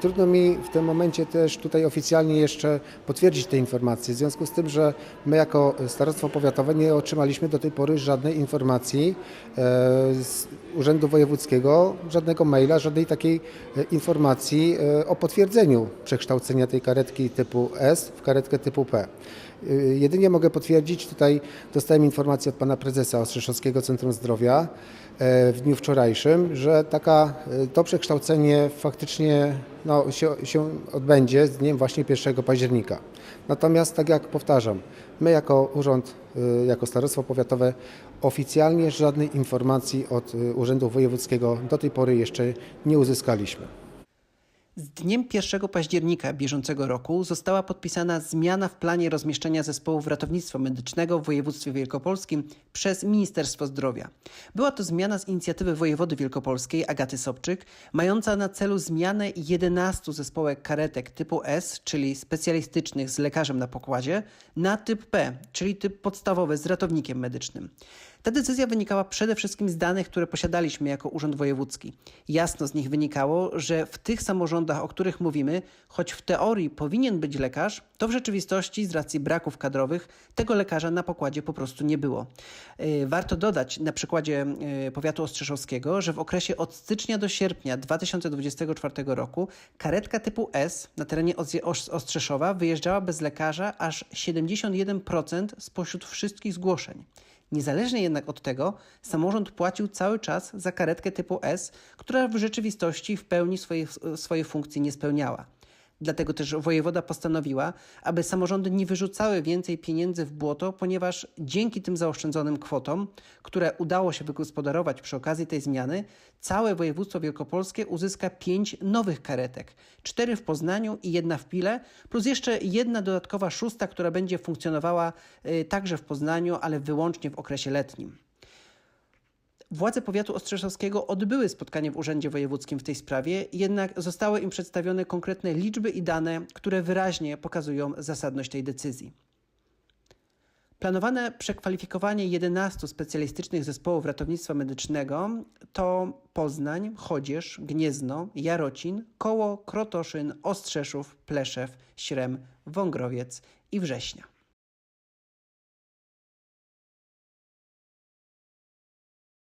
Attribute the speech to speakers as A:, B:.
A: Trudno mi w tym momencie też tutaj oficjalnie jeszcze potwierdzić te informacje, w związku z tym, że my jako Starostwo Powiatowe nie otrzymaliśmy do tej pory żadnej informacji e, z Urzędu Wojewódzkiego, żadnego maila, żadnej takiej e, informacji e, o potwierdzeniu przekształcenia tej karetki typu S w karetkę typu P. Jedynie mogę potwierdzić, tutaj dostałem informację od pana prezesa Ostrzeszowskiego Centrum Zdrowia w dniu wczorajszym, że taka, to przekształcenie faktycznie no, się, się odbędzie z dniem właśnie 1 października. Natomiast, tak jak powtarzam, my jako urząd, e, jako starostwo powiatowe oficjalnie żadnej informacji od e, Urzędu Wojewódzkiego do tej pory jeszcze nie uzyskaliśmy.
B: Z dniem 1 października bieżącego roku została podpisana zmiana w planie rozmieszczenia zespołów ratownictwa medycznego w województwie wielkopolskim przez Ministerstwo Zdrowia. Była to zmiana z inicjatywy wojewody wielkopolskiej Agaty Sobczyk, mająca na celu zmianę 11 zespołek karetek typu S, czyli specjalistycznych z lekarzem na pokładzie, na typ P, czyli typ podstawowy z ratownikiem medycznym. Ta decyzja wynikała przede wszystkim z danych, które posiadaliśmy jako Urząd Wojewódzki. Jasno z nich wynikało, że w tych samorządach, o których mówimy, choć w teorii powinien być lekarz, to w rzeczywistości z racji braków kadrowych tego lekarza na pokładzie po prostu nie było. Yy, Warto dodać na przykładzie yy, powiatu ostrzeszowskiego, że w okresie od stycznia do sierpnia 2024 roku karetka typu S na terenie Ostrzeszowa wyjeżdżała bez lekarza aż 71% spośród wszystkich zgłoszeń. Niezależnie jednak od tego, samorząd płacił cały czas za karetkę typu S, która w rzeczywistości w pełni swoje, swoje funkcje nie spełniała. Dlatego też wojewoda postanowiła, aby samorządy nie wyrzucały więcej pieniędzy w błoto, ponieważ dzięki tym zaoszczędzonym kwotom, które udało się wygospodarować przy okazji tej zmiany, całe województwo wielkopolskie uzyska pięć nowych karetek. Cztery w Poznaniu i jedna w Pile, plus jeszcze jedna dodatkowa szósta, która będzie funkcjonowała y, także w Poznaniu, ale wyłącznie w okresie letnim. Władze powiatu ostrzeszowskiego odbyły spotkanie w Urzędzie Wojewódzkim w tej sprawie, jednak zostały im przedstawione konkretne liczby i dane, które wyraźnie pokazują zasadność tej decyzji. Planowane przekwalifikowanie 11 specjalistycznych zespołów ratownictwa medycznego to Poznań, Chodzież, Gniezno, Jarocin, Koło, Krotoszyn, Ostrzeszów, Pleszew, Śrem, Wągrowiec i Września.